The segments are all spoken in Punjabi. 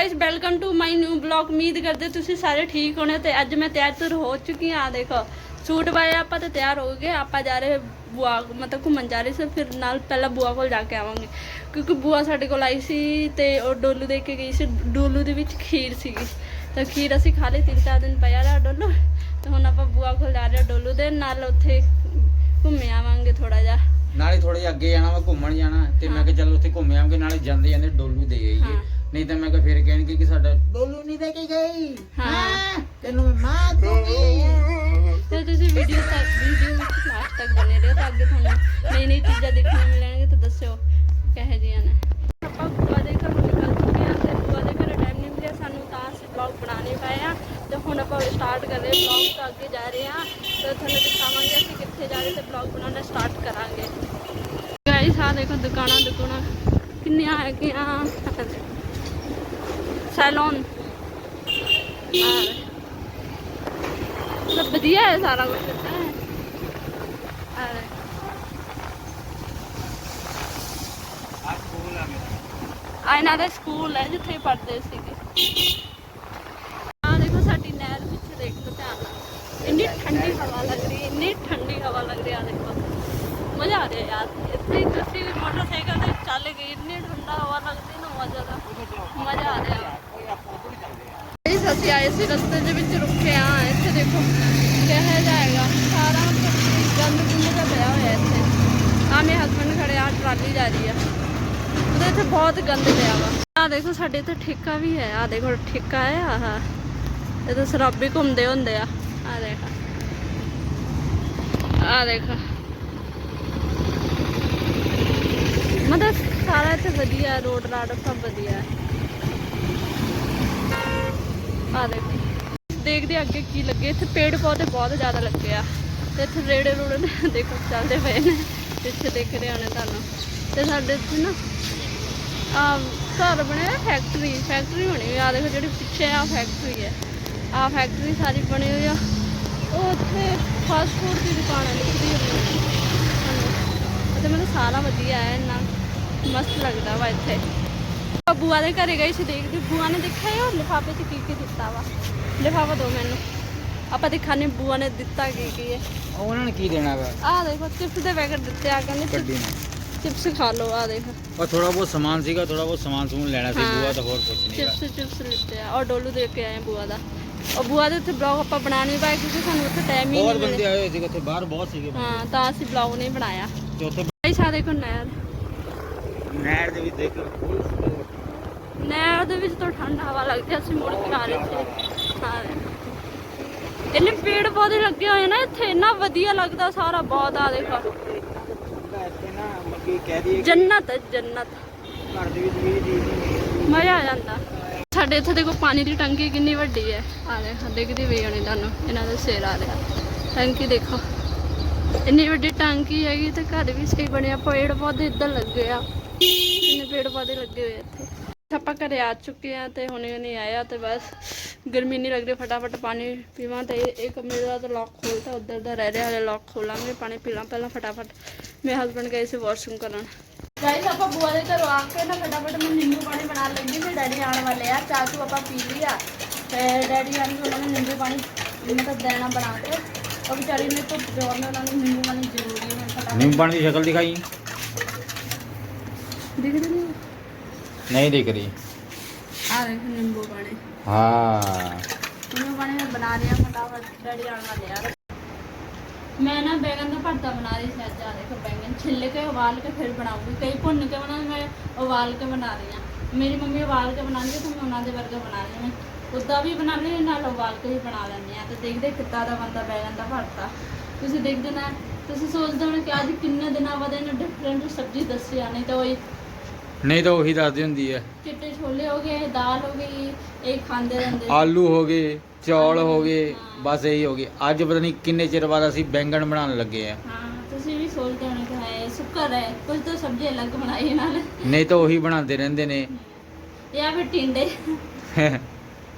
Guys welcome to my new blog ਉਮੀਦ ਕਰਦੇ ਤੁਸੀਂ ਸਾਰੇ ਠੀਕ ਹੋਣੇ ਤੇ ਅੱਜ ਮੈਂ ਤਿਆਰ ਤੁਰ ਹੋ ਚੁੱਕੀ ਆਹ ਦੇਖੋ। ਸੂਟ ਪਾਇਆ ਆਪਾਂ ਤੇ ਤਿਆਰ ਹੋ ਗਏ। ਆਪਾਂ ਜਾ ਰਹੇ ਬੁਆ ਮਤਲਬ ਘੁੰਮਣ ਜਾ ਰਹੇ ਸੀ ਫਿਰ ਨਾਲ ਪਹਿਲਾਂ ਬੁਆ ਕੋਲ ਜਾ ਕੇ ਆਵਾਂਗੇ। ਕਿਉਂਕਿ ਬੁਆ ਸਾਡੇ ਕੋਲ ਆਈ ਸੀ ਤੇ ਉਹ ਡੋਲੂ ਦੇ ਕੇ ਗਈ ਸੀ। ਡੋਲੂ ਦੇ ਵਿੱਚ ਖੀਰ ਸੀਗੀ। ਤਾਂ ਖੀਰ ਅਸੀਂ ਖਾ ਲਈ ਤਿੰਨ ਚਾਰ ਦਿਨ ਪਿਆ ਰਿਹਾ ਡੋਲੂ। ਤੇ ਹੁਣ ਆਪਾਂ ਬੁਆ ਕੋਲ ਜਾ ਰਹੇ ਡੋਲੂ ਦੇ। ਨਾਲ ਉੱਥੇ ਘੁੰਮੇ ਆਵਾਂਗੇ ਥੋੜਾ ਜਿਹਾ। ਨਾਲੇ ਥੋੜੇ ਅੱਗੇ ਜਾਣਾ ਵਾ ਘੁੰਮਣ ਜਾਣਾ। ਤੇ ਮੈਂ ਕਿਹਾ ਚਲ ਉੱਥੇ ਘੁੰਮ ਆਵਾਂਗੇ ਨਾਲੇ ਜਾਂਦੇ ਜਾਂਦੇ ਡੋਲੂ ਦੇ ਆਈਏ। ਨਹੀਂ ਤਾਂ ਮੈਂ ਕਿਹਾ ਫਿਰ ਕਹਿਣਗੇ ਕਿ ਸਾਡਾ ਡੋਲੂ ਨਹੀਂ ਦੇ ਕੇ ਗਈ। ਹਾਂ। ਤੈਨੂੰ ਮੈਂ ਮਾਰ ਦੂੰਗੀ ਤੇ ਤੁਸੀਂ ਵੀਡੀਓ ਤੱਕ ਵੀਡੀਓ ਵਿੱਚ ਲਾਸਟ ਤੱਕ ਬਨੇ ਰਹੋ ਤਾਂ ਅੱਗੇ ਤੁਹਾਨੂੰ ਨਈ ਨਈ ਚੀਜ਼ਾਂ ਦੇਖਣ ਨੂੰ ਮਿਲਣਗੀਆਂ ਤਾਂ ਦੱਸਿਓ ਕਿਹੋ ਜਿਹੀਆਂ ਨੇ। ਆਪਾਂ ਬੁਆ ਦੇ ਘਰੋਂ ਨਿਕਲ ਚੁੱਕੇ ਹਾਂ ਤੇ ਬੁਆ ਦੇ ਘਰ ਟਾਈਮ ਨਹੀਂ ਮਿਲਿਆ ਸਾਨੂੰ ਤਾਂ ਅਸੀਂ ਵਲੌਗ ਬਣਾ ਨਹੀਂ ਪਾਏ ਆ। ਤੇ ਹੁਣ ਆਪਾਂ ਸਟਾਰਟ ਕਰ ਰਹੇ ਵਲੌਗ ਤੋਂ ਅੱਗੇ ਜਾ ਰਹੇ ਹਾਂ। ਤੇ ਤੁਹਾਨੂੰ ਦਿਖਾਵਾਂਗੇ ਅਸੀਂ ਕਿੱਥੇ ਜਾ ਰਹੇ ਤੇ ਵਲੌਗ ਬਣਾਉਣਾ ਸਟਾਰਟ ਕਰਾਂਗੇ। ਗਾਇਸ ਆ ਦੇਖੋ ਦੁਕਾਨਾਂ ਦੁਕਾਨਾਂ ਕਿੰਨੀਆਂ ਹੈਗੀਆਂ। ਸੈਲੂਨ ਆ ਮਤਲਬ ਵਧੀਆ ਹੈ ਸਾਰਾ ਕੁਝ ਇੱਥੇ ਅਰੇ ਆ ਇਹਨਾਂ ਦਾ ਸਕੂਲ ਹੈ ਜਿੱਥੇ ਪੜ੍ਹਦੇ ਸੀਗੇ ਆ ਦੇਖੋ ਸਾਡੀ ਨਹਿਰ ਪਿੱਛੇ ਦੇਖ ਲਓ ਧਿਆਨ ਨਾਲ ਇੰਨੀ ਠੰਡੀ ਹਵਾ ਲੱਗ ਰਹੀ ਹੈ ਇੰਨੀ ਠੰਡੀ ਹਵਾ ਲੱਗ ਰਹੀ ਆ ਦੇਖੋ ਮਜ਼ਾ ਆ ਰਿਹਾ ਯਾਰ ਇੱਥੇ ਹੀ ਤੁਸੀਂ ਵੀ ਮੋਟਰਸਾਈਕਲ ਤੇ ਚੱਲ ਗਏ ਇੰਨੀ ਠੰਡਾ ਹਵਾ ਲੱਗਦੀ ਨਾ ਮਜ਼ਾ ਦਾ ਮਜ਼ਾ ਆ ਰਿਹਾ ਇਸ ਅਸੀਂ ਰਸਤੇ ਦੇ ਵਿੱਚ ਰੁਕੇ ਆ, ਇੱਥੇ ਦੇਖੋ ਕਿਹੋ ਜਾਏਗਾ ਸਾਰਾ ਗੰਦ ਗੁੰਦ ਦਾ ਪਿਆ ਹੋਇਆ ਇੱਥੇ। ਆ ਮੇਰੇ ਹਸਬੰਡ ਖੜੇ, ਆ ਟਰਾਲੀ ਜਾ ਰਹੀ ਆ। ਉਹਦੇ ਇੱਥੇ ਬਹੁਤ ਗੰਦ ਪਿਆ ਵਾ। ਆ ਦੇਖੋ, ਸਾਡੇ ਇੱਥੇ ਠੇਕਾ ਵੀ ਹੈ। ਆ ਦੇਖੋ, ਠੇਕਾ ਹੈ, ਆਹ। ਇਹ ਸ਼ਰਾਬੀ ਘੁੰਮਦੇ ਹੁੰਦੇ ਆ। ਆ ਦੇਖ। ਆ ਦੇਖ। ਮਤਲਬ ਸਾਰਾ ਇੱਥੇ ਵਧੀਆ ਰੋਡ ਰਾਡ ਸਭ ਵਧੀਆ। ਹੈ ਆ ਦੇਖੋ ਦੇਖਦੇ ਅੱਗੇ ਕੀ ਲੱਗੇ। ਇੱਥੇ ਪੇੜ ਪੌਦੇ ਬਹੁਤ ਜ਼ਿਆਦਾ ਲੱਗੇ ਆ। ਤੇ ਇੱਥੇ ਰੇੜੇ ਰੂੜੇ ਨੇ। ਦੇਖੋ, ਚੱਲਦੇ ਪਏ ਨੇ। ਪਿੱਛੇ ਦਿਖ ਰਹੇ ਹੋਣੇ ਤੁਹਾਨੂੰ। ਤੇ ਸਾਡੇ ਇੱਥੇ ਨਾ, ਆ ਘਰ ਬਣਿਆ ਫੈਕਟਰੀ ਫੈਕਟਰੀ ਬਣੀ ਹੋਈ ਆ। ਦੇਖੋ ਜਿਹੜੀ ਪਿੱਛੇ ਆ ਫੈਕਟਰੀ ਹੈ। ਆ ਫੈਕਟਰੀ ਸਾਰੀ ਬਣੀ ਹੋਈ ਆ। ਉਹ ਉੱਥੇ ਫਾਸਟ ਫੂਡ ਦੀ ਦੁਕਾਨ ਹੈ। ਲਿਖਦੀ ਹੋਈ ਅਤੇ ਮੈਨੂੰ ਸਾਰਾ ਵਧੀਆ ਹੈ। ਇੰਨਾ ਮਸਤ ਲੱਗਦਾ ਵਾ ਇੱਥੇ। ਬੂਆ ਦੇ ਘਰੇ ਗਏ ਸੀ ਦੇਖਦੇ ਬੂਆ ਨੇ ਦੇਖਿਆ ਇਹ? ਲਿਫਾਫੇ 'ਚ ਕੀ ਕੀ ਦਿੱਤਾ ਵਾ? ਲਿਫਾਫਾ ਦੋ ਮੈਨੂੰ। ਆਪਾਂ ਦਿਖਾਣੇ ਬੂਆ ਨੇ ਦਿੱਤਾ ਕੀ ਕੀ ਹੈ। ਉਹਨਾਂ ਨੇ ਕੀ ਦੇਣਾ ਵਾ? ਆਹ ਦੇਖੋ ਚਿਪਸ ਦੇ ਪੈਕਟ ਦਿੱਤੇ ਆ ਕਹਿੰਦੇ ਨੇ ਚਿਪਸ ਖਾ ਲਓ ਆ ਦੇਖ। ਉਹ ਥੋੜਾ ਬਹੁਤ ਸਮਾਨ ਸੀਗਾ ਥੋੜਾ ਬਹੁਤ ਸਮਾਨ ਸਮੂਨ ਲੈਣਾ ਸੀ ਹਾਂ। ਬੂਆ ਤਾਂ ਹੋਰ ਕੁਝ ਨਹੀਂ ਚਿਪਸ ਚਿਪਸ ਲਿੱਤੇ ਆ ਔਰ ਡੋਲੂ ਦੇ ਕੇ ਆਏ ਬੂਆ ਦਾ। ਉਹ ਬੂਆ ਦੇ ਉੱਤੇ ਬਲੌਗ ਆਪਾਂ ਬਣਾ ਨਹੀਂ ਪਾਏ ਕਿਉਂਕਿ ਸਾਨੂੰ ਉੱਥੇ ਟਾਈਮ ਹੀ ਬਹੁਤ ਨਹੀਂ ਬੰਦੇ ਮਿਲਿਆ ਆਏ ਹੋਏ ਸੀਗੇ ਉੱਥੇ ਬਾਹਰ ਬਹੁਤ ਸੀਗੇ ਹਾਂ ਤਾਂ ਅਸੀਂ ਬਲੌਗ ਨਹੀਂ ਬਣਾਇਆ। ਤੇ ਉੱਥੇ ਭਾਈ ਸਾ ਦੇਖੋ ਨਹਿਰ ਨਹਿਰ ਦੇ ਵਿੱਚ ਦੇਖ ਨਹਿਰ ਦੇ ਵਿੱਚ ਤਾਂ ਠੰਡ ਹਵਾ ਲੱਗਦੀ ਅਸੀਂ ਮੁੜ ਕੇ ਆ ਰਹੇ ਸੀ। ਹਾਂ। ਇੰਨੇ ਪੇੜ ਪੌਦੇ ਲੱਗੇ ਹੋਏ ਨਾ ਇੱਥੇ ਇੰਨਾ ਵਧੀਆ ਲੱਗਦਾ ਸਾਰਾ ਬਹੁਤ ਆ ਦੇਖੋ। ਜੰਨਤ ਹੈ, ਜੰਨਤ। ਮਜ਼ਾ ਆ ਜਾਂਦਾ। ਸਾਡੇ ਇੱਥੇ ਦੇਖੋ ਪਾਣੀ ਦੀ ਟੰਕੀ ਕਿੰਨੀ ਵੱਡੀ ਹੈ। ਆ ਦੇਖੋ ਦਿਖਦੀ ਪਈ ਹੋਣੀ ਤੁਹਾਨੂੰ ਇਹਨਾਂ ਦਾ ਸਿਰ ਆ ਰਿਹਾ। ਟੰਕੀ ਦੇਖੋ। ਇੰਨੀ ਵੱਡੀ ਟਾਂਕੀ ਹੈਗੀ ਤੇ ਘਰ ਵੀ ਸਹੀ ਬਣਿਆ ਪੇੜ ਪੌਦੇ ਇੱਧਰ ਲੱਗੇ ਆ। ਇੰਨੇ ਪੇੜ ਪੌਦੇ ਲੱਗੇ ਹੋਏ ਇੱਥੇ। ਆਪਾਂ ਘਰੇ ਆ ਚੁੱਕੇ ਆ ਤੇ ਹੁਣੇ ਨਹੀਂ ਆਇਆ ਤੇ ਬਸ ਗਰਮੀ ਨਹੀਂ ਲੱਗ ਰਹੀ ਫਟਾਫਟ ਪਾਣੀ ਪੀਵਾਂ ਤੇ ਇਹ ਕਮਰੇ ਦਾ ਤਾਂ ਲੌਕ ਖੋਲਤਾ ਉਧਰ ਦਾ ਰਹਿ ਰਿਹਾ ਹਲੇ ਲੌਕ ਖੋਲਾਂਗੇ ਪਾਣੀ ਪੀ ਲਾਂ ਪਹਿਲਾਂ ਫਟਾਫਟ। ਮੇਰੇ ਹਸਬੰਡ ਗਏ ਸੀ ਵਾਸ਼ਰੂਮ ਕਰਨ। ਗਾਇਸ ਆਪਾਂ ਬੁਆ ਦੇ ਘਰੋਂ ਆ ਕੇ ਨਾ ਫਟਾਫਟ ਮੈਂ ਨਿੰਬੂ ਪਾਣੀ ਬਣਾਉਣ ਲੱਗੀ ਤੇ ਡੈਡੀ ਆਉਣ ਵਾਲੇ ਆ ਚਾਹ ਚੂ ਆਪਾਂ ਪੀ ਲਈ ਆ। ਤੇ ਡੈਡੀ ਆਣ ਕੇ ਉਹਨਾਂ ਨੇ ਨਿੰਬੂ ਪਾਣੀ ਮਤਲਬ ਦੇਣਾ ਬਣਾ ਕੇ। ਉਹ ਵਿਚਾਰੀ ਨੇ ਧੁੱਪ ਜੋਰ ਨੇ ਉਹਨਾਂ ਨੂੰ ਨਿੰਬੂ ਪਾਣੀ ਜ਼ਰੂਰੀ ਹੈ ਫਟਾਫਟ ਨਿੰਬਣ ਦੀ ਸ਼ਕਲ ਦਿਖਾਈ। ਦਿਖਦੇ ਨਹੀਂ ਨਹੀਂ ਦਿਖ ਰਹੀ। ਆ ਦੇਖ ਨਿੰਬੂ ਪਾਣੀ। ਹਾਂ। ਨਿੰਬੂ ਪਾਣੀ ਮੈਂ ਬਣਾ ਲਿਆ ਫਟਾਫਟ ਡੈਡੀ ਆਉਣ ਵਾਲੇ ਆ। ਮੈਂ ਨਾ ਬੈਗਨ ਦਾ ਭਰਤਾ ਬਣਾ ਰਹੀ ਸੀ ਅੱਜ ਆ ਦੇਖੋ ਬੈਗਨ ਛਿੱਲ ਕੇ ਉਬਾਲ ਕੇ ਫਿਰ ਬਣਾਉਂਗੀ। ਕਈ ਭੁੰਨ ਕੇ ਬਣਾਉਂਦੀ ਮੈਂ ਉਬਾਲ ਕੇ ਬਣਾ ਰਹੀ ਹਾਂ। ਮੇਰੀ ਮੰਮੀ ਉਬਾਲ ਕੇ ਬਣਾਉਂਦੀ ਹੈ ਤੇ ਮੈਂ ਉਹਨਾਂ ਦੇ ਵਰਗਾ ਬਣਾ ਰਹੀ ਹਾਂ। ਉੱਦਾਂ ਵੀ ਬਣਾ ਲਈ ਨਾਲ ਉਬਾਲ ਕੇ ਵੀ ਬਣਾ ਲੈਂਦੀ ਆ ਤੇ ਦੇਖਦੇ ਕਿੱਦਾਂ ਦਾ ਬਣਦਾ ਬੈਗਨ ਦਾ ਭਰਤਾ। ਤੁਸੀਂ ਦੇਖਦੇ ਨਾ ਤੁਸੀਂ ਸੋਚਦੇ ਹੋ ਕਿ ਅੱਜ ਕਿੰਨੇ ਦਿਨਾਂ ਬਾਅਦ ਇਹਨੇ ਡਿਫਰੈਂਟ ਸਬਜ਼ੀ ਦੱਸੀ ਆ ਨਹੀਂ ਤਾਂ ਉਹ ਨਹੀਂ ਤਾਂ ਉਹੀ ਦੱਸਦੀ ਹੁੰਦੀ ਹੈ। ਚਿੱਟੇ ਛੋਲੇ ਹੋ ਗਏ ਦਾਲ ਹੋ ਗਈ ਇਹ ਖਾਂਦੇ ਰਹਿੰਦੇ। ਆਲੂ ਹੋ ਗਏ ਚੌਲ ਹੋ ਗਏ ਬਸ ਇਹੀ ਹੋ ਗਏ। ਅੱਜ ਪਤਾ ਨਹੀਂ ਕਿੰਨੇ ਚਿਰ ਬਾਅਦ ਅਸੀਂ ਬੈਂਗਣ ਬਣਾਉਣ ਲੱਗੇ ਆ। ਹਾਂ ਤੁਸੀਂ ਵੀ ਸੋਚਦੇ ਹੋਣੇ ਕਿ ਹਾਏ ਸੁੱਕਰ ਹੈ ਕੁਝ ਤਾਂ ਸਬਜ਼ੀ ਅਲੱਗ ਬਣਾਈ ਨਾਲ। ਨਹੀਂ ਤਾਂ ਉਹੀ ਬਣਾਉਂਦੇ ਰਹਿੰਦੇ ਨੇ। ਜਾਂ ਫਿਰ ਟਿੰਡੇ।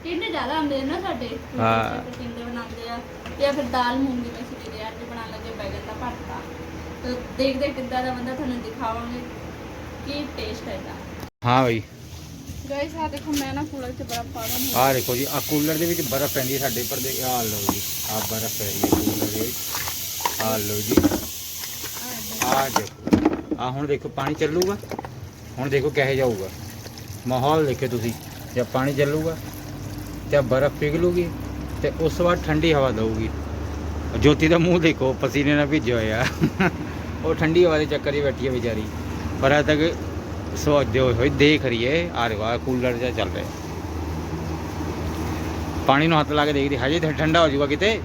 ਟਿੰਡੇ ਜ਼ਿਆਦਾ ਹੁੰਦੇ ਨੇ ਨਾ ਸਾਡੇ। ਹਾਂ। ਫਿਰ ਟਿੰਡੇ ਬਣਾਉਂਦੇ ਆ। ਜਾਂ ਫਿਰ ਦਾਲ ਮੂੰਗੀ ਮਸਰੀ ਦੇ ਅੱਜ ਬਣਾਉਣ ਲੱਗੇ ਬੈਗਨ ਦਾ ਭਰਤਾ। ਤੇ ਦੇਖਦੇ ਕਿੱਦਾਂ ਦਾ ਬੰਦਾ ਤੁਹਾਨੂੰ ਦਿਖਾਵਾਂਗੇ। ਕੀ ਟੇਸਟ ਹੈ ਇਹਦਾ? ਹਾਂ ਬਈ। ਗਾਇਸ ਆ ਦੇਖੋ ਮੈਂ ਨਾ ਕੂਲਰ 'ਚ ਬਰਫ਼ ਪਾ ਦੂੰ ਆਹ ਦੇਖੋ ਜੀ ਆ ਕੂਲਰ ਦੇ ਵਿੱਚ ਬਰਫ਼ ਪੈਂਦੀ ਹੈ ਸਾਡੇ ਉੱਪਰ ਦੇ। ਆਹ ਲਓ ਜੀ ਆ ਬਰਫ਼ ਪੈ ਰਹੀ ਹੈ ਕੂਲਰ ਦੇ ਵਿੱਚ। ਆਹ ਲਓ ਜੀ। ਆਹ ਦੇਖੋ ਆ ਹੁਣ ਦੇਖੋ ਪਾਣੀ ਚੱਲੂਗਾ। ਹੁਣ ਦੇਖੋ ਕਿਹੋ ਜਾਊਗਾ ਮਾਹੌਲ ਦੇਖੋ ਤੁਸੀਂ ਜਦ ਪਾਣੀ ਚੱਲੂਗਾ ਤੇ ਬਰਫ਼ ਪਿਘਲੂਗੀ ਤੇ ਉਸ ਤੋਂ ਬਾਅਦ ਠੰਡੀ ਹਵਾ ਦਊਗੀ। ਜੋਤੀ ਦਾ ਮੂੰਹ ਦੇਖੋ ਪਸੀਨੇ ਨਾਲ ਭਿੱਜਿਆ ਹੋਇਆ। ਉਹ ਠੰਡੀ ਹਵਾ ਦੇ ਚੱਕਰ 'ਚ ਬੈਠੀ ਹੈ ਵਿਚਾਰੀ। ਪਰ ਅਜੇ ਤੱਕ ਸੋਚਦੇ ਹੋਏ, ਦੇਖ ਰਹੀ ਹੈ ਆ ਰਿਹਾ ਕੂਲਰ ਜਿਹਾ ਚੱਲ ਰਿਹਾ। ਪਾਣੀ ਨੂੰ ਹੱਥ ਲਾ ਕੇ ਦੇਖਦੀ ਹਜੇ ਠੰਡਾ ਹੋ ਜਾਊਗਾ ਕਿਤੇ।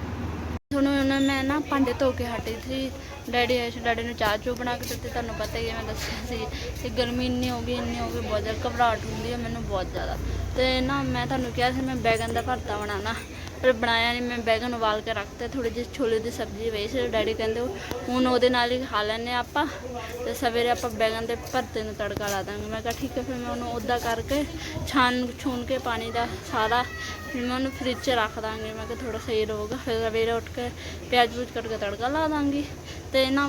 ਤੁਹਾਨੂੰ ਉਹਨਾਂ ਮੈਂ ਨਾ ਭਾਂਡੇ ਧੋ ਕੇ ਹਟੀ ਸੀ। ਡੈਡੀ ਆਏ ਸੀ, ਡੈਡੀ ਨੂੰ ਚਾਹ ਚੂ ਬਣਾ ਕੇ ਦਿੱਤੀ, ਤੁਹਾਨੂੰ ਪਤਾ ਹੀ ਹੈ, ਮੈਂ ਦੱਸਿਆ ਸੀ ਤੇ ਗਰਮੀ ਇੰਨੀ ਹੋ ਗਈ, ਇੰਨੀ ਹੋ ਗਈ, ਬਹੁਤ ਜ਼ਿਆਦਾ ਘਬਰਾਹਟ ਹੁੰਦੀ ਹੈ ਮੈਨੂੰ ਬਹੁਤ ਜ਼ਿਆਦਾ। ਤੇ ਨਾ ਮੈਂ ਤੁਹਾਨੂੰ ਕਿਹਾ ਸੀ, ਮੈਂ ਬੈਗਨ ਦਾ ਭਰਤਾ ਬਣਾਉਣਾ, ਪਰ ਬਣਾਇਆ ਨਹੀਂ, ਮੈਂ ਬੈਗਨ ਉਬਾਲ ਕੇ ਰੱਖਤੇ ਥੋੜੀ ਜਿਹੀ ਛੋਲੇ ਦੀ ਸਬਜ਼ੀ ਪਈ ਸੀ, ਡੈਡੀ ਕਹਿੰਦੇ ਹੁਣ ਉਹਦੇ ਨਾਲ ਹੀ ਖਾ ਲੈਣੇ ਆਪਾਂ, ਤੇ ਸਵੇਰੇ ਆਪਾਂ ਬੈਗਨ ਦੇ ਭਰਤੇ ਨੂੰ ਤੜਕਾ ਲਾ ਦਾਂਗੇ। ਮੈਂ ਕਿਹਾ ਠੀਕ ਹੈ, ਫਿਰ ਮੈਂ ਉਹਨੂੰ ਉੱਦਾਂ ਕਰਕੇ ਛਾਣ ਛੂਣ ਕੇ ਪਾਣੀ ਦਾ ਸਾਰਾ, ਫਿਰ ਮੈਂ ਉਹਨੂੰ ਫ੍ਰਿਜ 'ਚ ਰੱਖ ਦਾਂਗੀ। ਮੈਂ ਕਿਹਾ ਥੋੜਾ ਸਹੀ ਰਹੂਗਾ। ਫਿਰ ਸਵੇਰੇ ਉੱਠ ਕੇ ਪਿਆਜ਼ ਪੂਜ ਕੱਟ ਕੇ ਤੜਕਾ ਲਾ ਦਾਂਗੀ ਤੇ ਨਾ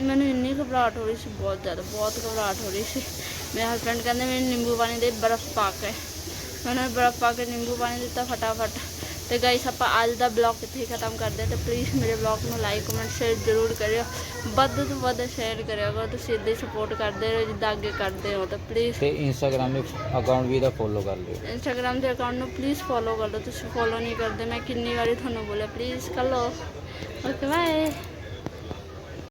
ਮੈਨੂੰ ਇੰਨੀ ਘਬਰਾਹਟ ਹੋ ਰਹੀ ਸੀ ਬਹੁਤ ਜ਼ਿਆਦਾ ਬਹੁਤ ਘਬਰਾਹਟ ਹੋ ਰਹੀ ਸੀ। ਮੇਰੇ ਹਸਬੰਡ ਕਹਿੰਦੇ ਮੈਨੂੰ ਨਿੰਬੂ ਪਾਣੀ ਦੇ ਬਰਫ਼ ਪਾ ਕੇ ਮੈਂ ਉਹਨਾਂ ਨੂੰ ਬਰਫ਼ ਪਾ ਕੇ ਨਿੰਬੂ ਪਾਣੀ ਦਿੱਤਾ ਫਟਾਫਟ। ਤੇ ਗਾਇਸ ਆਪਾਂ ਅੱਜ ਦਾ ਬਲੌਗ ਇੱਥੇ ਖਤਮ ਕਰਦੇ ਹਾਂ ਤੇ ਪਲੀਜ਼ ਮੇਰੇ ਬਲੌਗ ਨੂੰ ਲਾਈਕ ਕਮੈਂਟ ਸ਼ੇਅਰ ਜ਼ਰੂਰ ਕਰਿਓ। ਵੱਧ ਤੋਂ ਵੱਧ ਸ਼ੇਅਰ ਕਰਿਓ ਅਗਰ ਤੁਸੀਂ ਇੱਦਾਂ ਸਪੋਰਟ ਕਰਦੇ ਰਹੋ ਜਿੱਦਾਂ ਅੱਗੇ ਕਰਦੇ ਹੋ ਤਾਂ ਪਲੀਜ਼ ਤੇ ਇੰਸਟਾਗ੍ਰਾਮ ਦੇ ਅਕਾਊਂਟ ਵੀ ਇਹਦਾ ਫੋਲੋ ਕਰ ਲਿਓ। ਇੰਸਟਾਗ੍ਰਾਮ ਦੇ ਅਕਾਊਂਟ ਨੂੰ ਪਲੀਜ਼ ਫੋਲੋ ਕਰ ਲਓ। ਤੁਸੀਂ ਫੋਲੋ ਨਹੀਂ ਕਰਦੇ ਮੈਂ ਕਿੰਨੀ ਵਾਰੀ ਤੁਹਾਨੂੰ ਬੋਲਿਆ ਪਲੀਜ਼ ਕਰ ਲਓ। 我最爱。